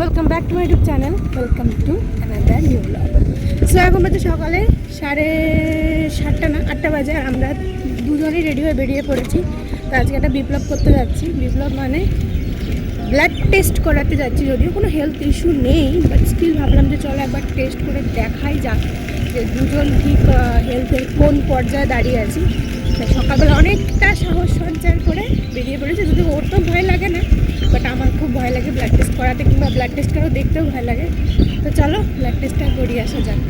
Welcome back to my YouTube channel. Welcome to another new vlog. So এখন বাজে সকালে সাড়ে সাতটা না, আটটা বাজে, আর আমরা দুজনেই রেডি হয়ে বেরিয়ে পড়েছি তো আজকে একটা বিপ্লব করতে যাচ্ছি বিপ্লব মানে ব্লাড টেস্ট করাতে যাচ্ছি, যদিও কোনো হেলথ ইস্যু নেই বাট স্টিল ভাবলাম যে চলো একবার টেস্ট করে দেখাই যাক যে দুজন ঠিক হেলথের কোন পর্যায়ে দাঁড়িয়ে আছি। সকালবেলা অনেকটা সাহস সঞ্চার করে বেরিয়ে পড়েছে। যদি ওর তো ভয় লাগে না বাট আমার খুব ভয় লাগে ব্লাড টেস্ট করাতে কিংবা ব্লাড টেস্ট করাও দেখতেও ভয় লাগে। তো চলো ব্লাড টেস্টটা করিয়ে আসা যাক।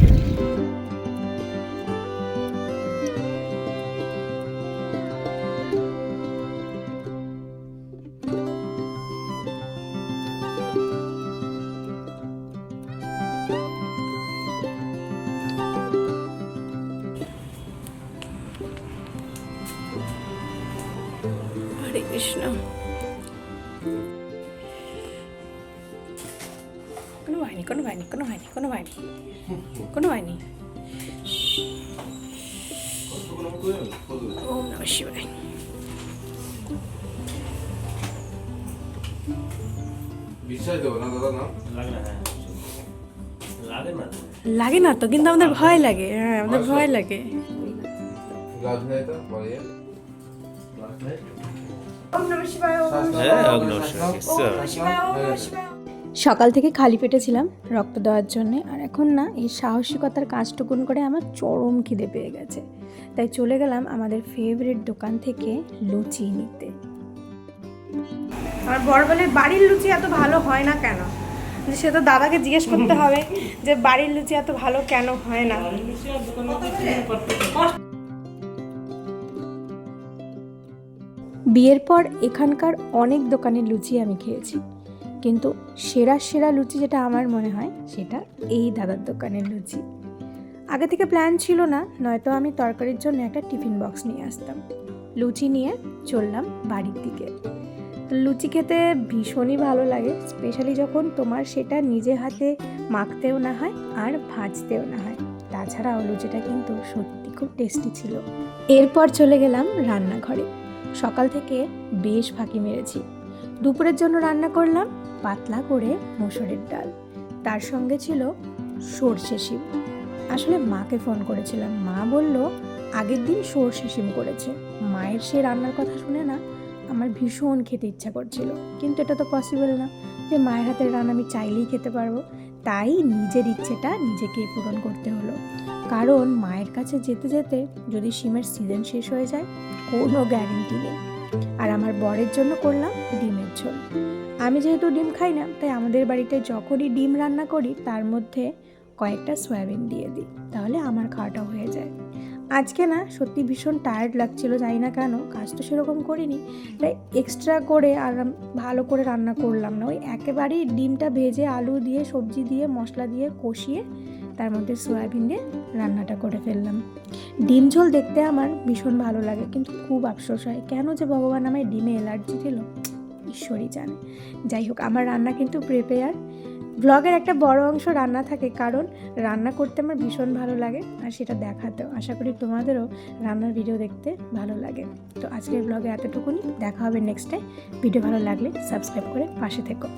হরে কোনো হয়নি কোনো হয়নি কোনো হয়নি কোনো হয়নি কোনো হয়নি ওম নম শিবায় না না না না লাগে। না তো কিন্তু আমাদের ভয় লাগে। হ্যাঁ আমাদের ভয় লাগে সকাল থেকে খালি পেটে ছিলাম রক্ত দেওয়ার জন্য আর এখন না এই সাহসিকতার কাজটুকুন করে আমার চরম খিদে পেয়ে গেছে। তাই চলে গেলাম আমাদের ফেভারিট দোকান থেকে লুচি নিতে। আমার বড় বলে বাড়ির লুচি এত ভালো হয় না কেন? যে সে তো দাদাকে জিজ্ঞেস করতে হবে যে বাড়ির লুচি এত ভালো কেন হয় না? বিয়ের পর এখানকার অনেক দোকানের লুচি আমি খেয়েছি। কিন্তু সেরা সেরা লুচি যেটা আমার মনে হয় সেটা এই দাদার দোকানের লুচি। আগে থেকে প্ল্যান ছিল না, নয়তো আমি তরকারির জন্য একটা টিফিন বক্স নিয়ে আসতাম। লুচি নিয়ে চললাম বাড়ির দিকে। লুচি খেতে ভীষণই ভালো লাগে স্পেশালি যখন তোমার সেটা নিজে হাতে মাখতেও না হয় আর ভাজতেও না হয়। তাছাড়াও লুচিটা কিন্তু সত্যি খুব টেস্টি ছিল। এরপর চলে গেলাম রান্নাঘরে। সকাল থেকে বেশ ফাঁকি মেরেছি। দুপুরের জন্য রান্না করলাম পাতলা করে মসুরের ডাল। তার সঙ্গে ছিল সর্ষে শিম। আসলে মাকে ফোন করেছিলাম। মা বলল, আগের দিন সর্ষে শিম করেছে। মায়ের সে রান্নার কথা শুনে না আমার ভীষণ খেতে ইচ্ছা করছিল। কিন্তু এটা তো পসিবল না যে মায়ের হাতের রান্না আমি চাইলেই খেতে পারব। তাই নিজের ইচ্ছেটা নিজেকে পূরণ করতে হলো। কারণ মায়ের কাছে যেতে যেতে যদি সিমের সিজন শেষ হয়ে যায়, কোনো গ্যারেন্টি নেই। আর আমার বরের জন্য করলাম ডিমের ঝোল। আমি যেহেতু ডিম খাই না, তাই আমাদের বাড়িতে যখনই ডিম রান্না করি, তার মধ্যে কয়েকটা সয়াবিন দিয়ে দিই, তাহলে আমার খাওয়াটা হয়ে যায়। আজকে না সত্যি ভীষণ টায়ার্ড লাগছিল, জানি না কেন, কাজ তো সেরকম করিনি, তাই এক্সট্রা করে আর ভালো করে রান্না করলাম না। ওই একেবারেই ডিমটা ভেজে আলু দিয়ে, সবজি দিয়ে, মশলা দিয়ে কষিয়ে তার মধ্যে সয়াবিন দিয়ে রান্নাটা করে ফেললাম। ডিম ঝোল দেখতে আমার ভীষণ ভালো লাগে, কিন্তু খুব আফসোস হয়। কেন যে ভগবান আমায় ডিমে অ্যালার্জি দিল? ঈশ্বরই জানে। যাই হোক, আমার রান্না কিন্তু প্রিপেয়ার ব্লগের একটা বড় অংশ রান্না থাকে, কারণ রান্না করতে আমার ভীষণ ভালো লাগে আর সেটা দেখাতেও। আশা করি তোমাদেরও রান্নার ভিডিও দেখতে ভালো লাগে। তো আজকের ব্লগে এতটুকুনি। দেখা হবে নেক্সট টাইম ভিডিও ভালো লাগলে সাবস্ক্রাইব করে পাশে থেকো।